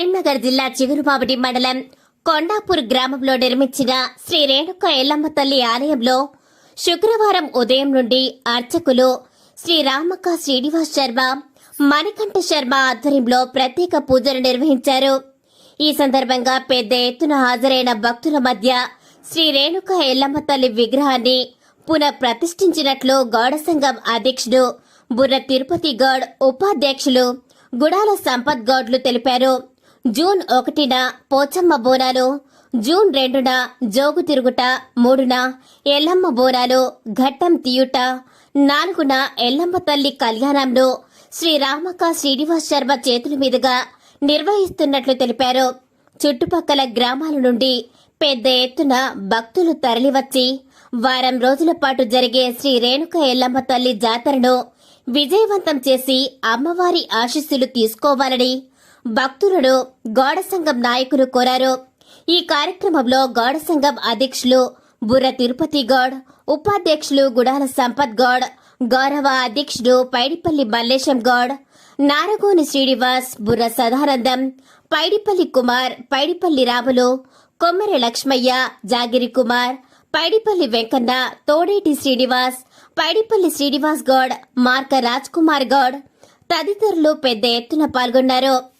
కరీంనగర్ జిల్లా చిగురుమామిడి మండలం కొండాపూర్ గ్రామంలో నిర్మించిన శ్రీ రేణుక ఎల్లమ్మ తల్లి ఆలయంలో శుక్రవారం ఉదయం నుండి అర్చకులు శ్రీ రామక్క శ్రీనివాస్ శర్మ మణికంఠ శర్మ ఆధ్వర్యంలో ప్రత్యేక పూజలు నిర్వహించారు. ఈ సందర్భంగా పెద్ద ఎత్తున హాజరైన భక్తుల మధ్య శ్రీ రేణుక ఎల్లమ్మ తల్లి విగ్రహాన్ని పునః ప్రతిష్ఠించినట్లు గౌడ సంఘం అధ్యక్షుడు బుర్ర తిరుపతి గౌడ్ ఉపాధ్యక్షులు గుడాల సంపత్ గౌడ్లు తెలిపారు. జూన్ ఒకటిన పోచమ్మ బోనాలు జూన్ రెండున జోగు తిరుగుట మూడున ఎల్లమ్మ బోనాలు ఘట్టం తీయుట నాలుగున ఎల్లమ్మ తల్లి కళ్యాణంను శ్రీరామక శ్రీనివాస్ శర్మ చేతుల మీదుగా నిర్వహిస్తున్నట్లు తెలిపారు. చుట్టుపక్కల గ్రామాల నుండి పెద్ద ఎత్తున భక్తులు తరలివచ్చి వారం రోజుల పాటు జరిగే శ్రీ రేణుక ఎల్లమ్మ తల్లి జాతరను విజయవంతం చేసి అమ్మవారి ఆశీస్సులు తీసుకోవాలని భక్తులను గోడ సంఘం నాయకులు కోరారు. ఈ కార్యక్రమంలో గోడ సంఘం అధ్యక్షులు బుర్ర తిరుపతి గౌడ్ ఉపాధ్యక్షులు గుడాల సంపత్ గౌడ్ గౌరవ అధ్యక్షుడు పైడిపల్లి మల్లేశం గౌడ్ నారగోని శ్రీనివాస్ బుర్ర సదానందం పైడిపల్లి కుమార్ పైడిపల్లి రాములు కొమ్మరి లక్ష్మయ్య జాగిరి కుమార్ పైడిపల్లి వెంకన్న తోడేటి శ్రీనివాస్ పైడిపల్లి శ్రీనివాస్ గౌడ్ మార్క రాజ్ కుమార్ గౌడ్ తదితరులు పెద్ద ఎత్తున పాల్గొన్నారు.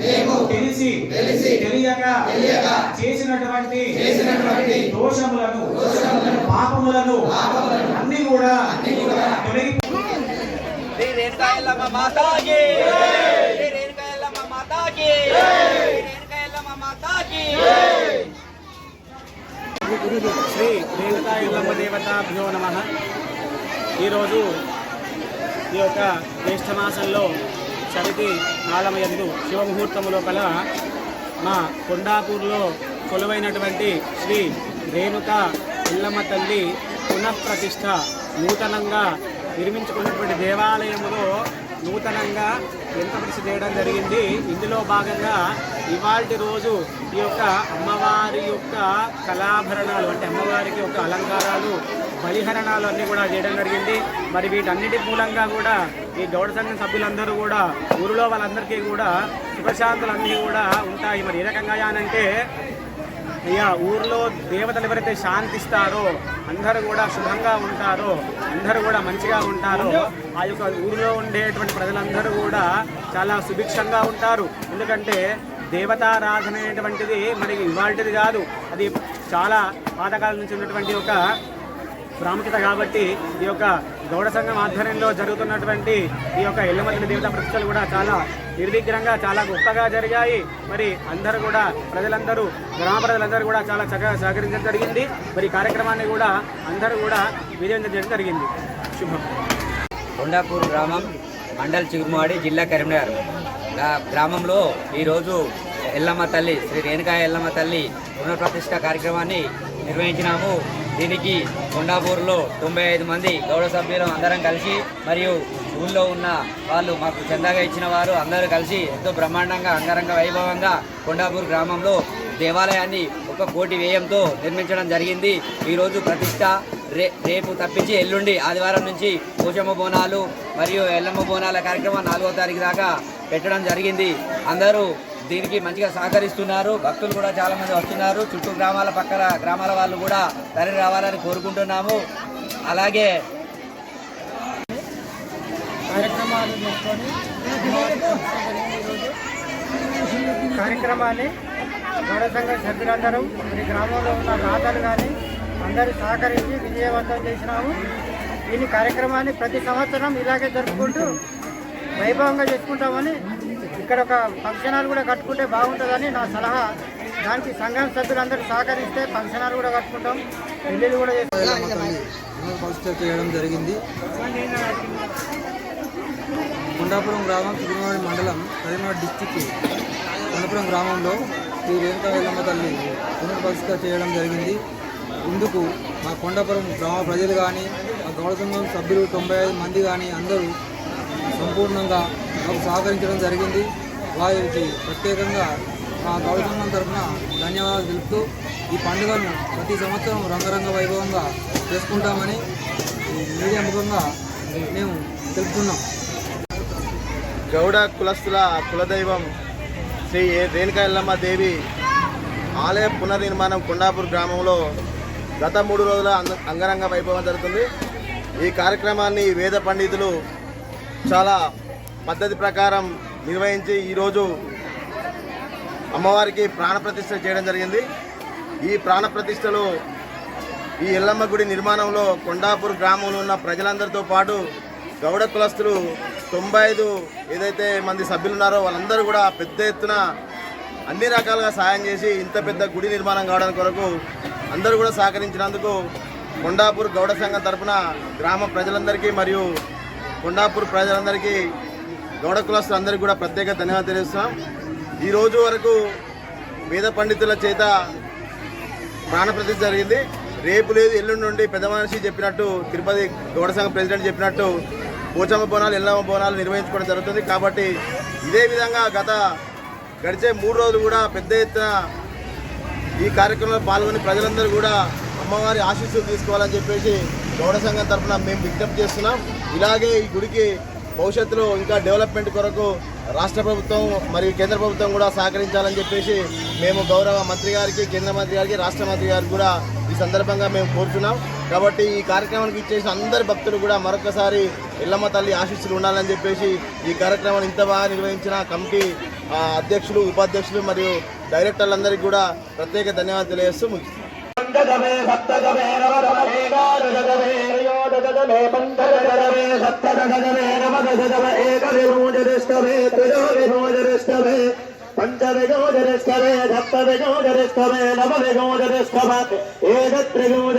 మేము తెలిసి తెలియక చేసినటువంటి దోషములను పాపములను అన్ని కూడా తొలగి మాతాకి. మాతాకి. మాతాకి. శ్రీ రేణుకా ఎల్లమ్మ దేవతాభ్యో నమ. ఈరోజు ఈ యొక్క జ్యేష్ఠ మాసంలో చరితి కాలమయందు శివముహూర్తము లోపల మా కొండాపూర్లో కొలువైనటువంటి శ్రీ రేణుక ఇల్లమ్మ తల్లి పునఃప్రతిష్ట నూతనంగా నిర్మించుకున్నటువంటి దేవాలయంలో నూతనంగా ప్రతిష్ఠ చేయడం జరిగింది. ఇందులో భాగంగా ఇవాల్టి రోజు ఈ యొక్క అమ్మవారి యొక్క కళాభరణాలు అంటే అమ్మవారికి యొక్క అలంకారాలు బలిహరణాలు అన్నీ కూడా చేయడం జరిగింది. మరి వీటన్నిటి మూలంగా కూడా ఈ గౌడ సంఘం సభ్యులందరూ కూడా ఊరిలో వాళ్ళందరికీ కూడా సుఖశాంతులన్నీ కూడా ఉంటాయి. మరి ఏ రకంగా అంటే అయ్యా ఊర్లో దేవతలు ఎవరైతే శాంతిస్తారో అందరూ కూడా శుభంగా ఉంటారో అందరూ కూడా మంచిగా ఉంటారో ఆ యొక్క ఊరిలో ఉండేటువంటి ప్రజలందరూ కూడా చాలా సుభిక్షంగా ఉంటారు. ఎందుకంటే దేవతారాధన అనేటువంటిది మనకి ఇవాళది కాదు. అది చాలా పాతకాలం నుంచి ఉన్నటువంటి ఒక ప్రాముఖ్యత కాబట్టి ఈ యొక్క గౌడ సంఘం ఆధ్వర్యంలో జరుగుతున్నటువంటి ఈ యొక్క ఎల్లమల్లి దేవత ప్రతిష్టలు కూడా చాలా నిర్విఘ్నంగా చాలా గొప్పగా జరిగాయి. మరి అందరూ కూడా ప్రజలందరూ గ్రామ ప్రజలందరూ కూడా చాలా చక్కగా సహకరించడం జరిగింది. మరి కార్యక్రమాన్ని కూడా అందరూ కూడా విజయం చేయడం జరిగింది. శుభం. కొండాపూర్ గ్రామం మండల్ చిగురుమాడి జిల్లా కరీంనగర్. గ్రామంలో ఈరోజు ఎల్లమ్మ తల్లి శ్రీ రేణుకా ఎల్లమ్మ తల్లి పునఃప్రతిష్ట కార్యక్రమాన్ని నిర్వహించినాము. దీనికి కొండాపూర్లో తొంభై ఐదు మంది గౌరవ సభ్యులు అందరం కలిసి మరియు ఊళ్ళో ఉన్న వాళ్ళు మాకు చందాగా ఇచ్చిన వారు అందరూ కలిసి ఎంతో బ్రహ్మాండంగా అంగరంగ వైభవంగా కొండాపూర్ గ్రామంలో దేవాలయాన్ని ఒక కోటి వ్యయంతో నిర్మించడం జరిగింది. ఈరోజు ప్రతిష్ట రే రేపు తప్పించి ఎల్లుండి ఆదివారం నుంచి పోషమ్మ బోనాలు మరియు ఎల్లమ్మ బోనాల కార్యక్రమం నాలుగో తారీఖు దాకా పెట్టడం జరిగింది. అందరూ దీనికి మంచిగా సహకరిస్తున్నారు. భక్తులు కూడా చాలామంది వస్తున్నారు. చుట్టూ గ్రామాల పక్కన గ్రామాల వాళ్ళు కూడా తరలి రావాలని కోరుకుంటున్నాము. అలాగే కార్యక్రమాలు కార్యక్రమాన్ని గౌడ సంఘ సభ్యులందరూ ఈ గ్రామంలో ఉన్న దాతలు కానీ అందరూ సహకరించి విజయవంతం చేసినాము. దీని కార్యక్రమాన్ని ప్రతి సంవత్సరం ఇలాగే జరుపుకుంటూ వైభవంగా చేసుకుంటామని ఇక్కడ ఒక ఫంక్షన్ హాల్ కూడా కట్టుకుంటే బాగుంటుందని నా సలహా. దానికి సంఘం సభ్యులందరూ సహకరిస్తే ఫంక్షన్ హాల్ కూడా కట్టుకుంటాం. పెళ్ళిళ్ళు కూడా చేయడం జరిగింది. గుండాపురం గ్రామం తిరుమలవాడి మండలం కరీంనగర్ డిస్టిక్ కొండపురం గ్రామంలో శ్రీ రేణుకా ఎల్లమ్మ తల్లి పునర్ప్రతిష్ఠ చేయడం జరిగింది. ఇందుకు మా కొండపురం గ్రామ ప్రజలు కానీ మా గౌడ సంఘం సభ్యులు తొంభై ఐదు మంది కానీ అందరూ సంపూర్ణంగా మాకు సహకరించడం జరిగింది. వారికి ప్రత్యేకంగా మా గౌరవం తరఫున ధన్యవాదాలు తెలుపుతూ ఈ పండుగను ప్రతి సంవత్సరం రంగరంగ వైభవంగా చేసుకుంటామని ఈ మీడియా ముఖంగా మేము తెలుపుతున్నాం. గౌడ కులస్తుల కులదైవం శ్రీ రేణుకా ఎల్లమ్మ దేవి ఆలయ పునర్నిర్మాణం కొండాపూర్ గ్రామంలో గత మూడు రోజుల అంగ- అంగరంగ వైభవం జరుగుతుంది. ఈ కార్యక్రమాన్ని వేద పండితులు చాలా పద్ధతి ప్రకారం నిర్వహించి ఈరోజు అమ్మవారికి ప్రాణప్రతిష్ఠ చేయడం జరిగింది. ఈ ప్రాణప్రతిష్ఠలో ఈ ఎల్లమ్మ గుడి నిర్మాణంలో కొండాపూర్ గ్రామంలో ఉన్న ప్రజలందరితో పాటు గౌడ కులస్తులు తొంభై ఐదు ఏదైతే మంది సభ్యులు ఉన్నారో వాళ్ళందరూ కూడా పెద్ద ఎత్తున అన్ని రకాలుగా సాయం చేసి ఇంత పెద్ద గుడి నిర్మాణం కావడానికి కొరకు అందరూ కూడా సహకరించినందుకు కొండాపూర్ గౌడ సంఘం తరఫున గ్రామ ప్రజలందరికీ మరియు కొండాపూర్ ప్రజలందరికీ గౌడ కులస్తులందరికీ కూడా ప్రత్యేక ధన్యవాదాలు తెలియజేస్తున్నాం ఈ రోజు వరకు వేద పండితుల చేత ప్రాణప్రతిష్ఠ జరిగింది. రేపు లేదు ఎల్లుండి నుండి పెద్ద మనిషి చెప్పినట్టు తిరుపతి గౌడ సంఘ ప్రెసిడెంట్ చెప్పినట్టు పోచమ్మ బోనాలు ఎల్లమ్మ బోనాలు నిర్వహించుకోవడం జరుగుతుంది. కాబట్టి ఇదే విధంగా గత గడిచే మూడు రోజులు కూడా పెద్ద ఎత్తున ఈ కార్యక్రమంలో పాల్గొని ప్రజలందరూ కూడా అమ్మవారి ఆశీస్సులు తీసుకోవాలని చెప్పేసి గౌడ సంఘం తరఫున మేము విజ్ఞప్తి చేస్తున్నాం. ఇలాగే ఈ గుడికి భవిష్యత్తులో ఇంకా డెవలప్మెంట్ కొరకు రాష్ట్ర ప్రభుత్వం మరియు కేంద్ర ప్రభుత్వం కూడా సహకరించాలని చెప్పేసి మేము గౌరవ మంత్రి గారికి కేంద్ర మంత్రి గారికి రాష్ట్ర మంత్రి గారికి కూడా ఈ సందర్భంగా మేము కోరుతున్నాం కాబట్టి ఈ కార్యక్రమానికి ఇచ్చేసిన అందరి భక్తులు కూడా మరొకసారి ఎల్లమ్మ తల్లి ఆశీస్సులు ఉండాలని చెప్పేసి ఈ కార్యక్రమాన్ని ఇంత బాగా నిర్వహించిన కమిటీ అధ్యక్షులు ఉపాధ్యక్షులు మరియు డైరెక్టర్లందరికీ కూడా ప్రత్యేక ధన్యవాదాలు తెలియజేస్తూ ముగిస్తున్నాం. పంచగమే సప్తగమే నవదమే గారుడగమే యోడగమే పంచగమే సప్తగమే నవదగమే ఏకవిమోచరిష్టమే త్రిజోవిమోచరిష్టమే పంచవిమోచరిష్టమే సప్తవిమోచరిష్టమే నవవిమోచరిష్టమే ఏకత్రిమోచ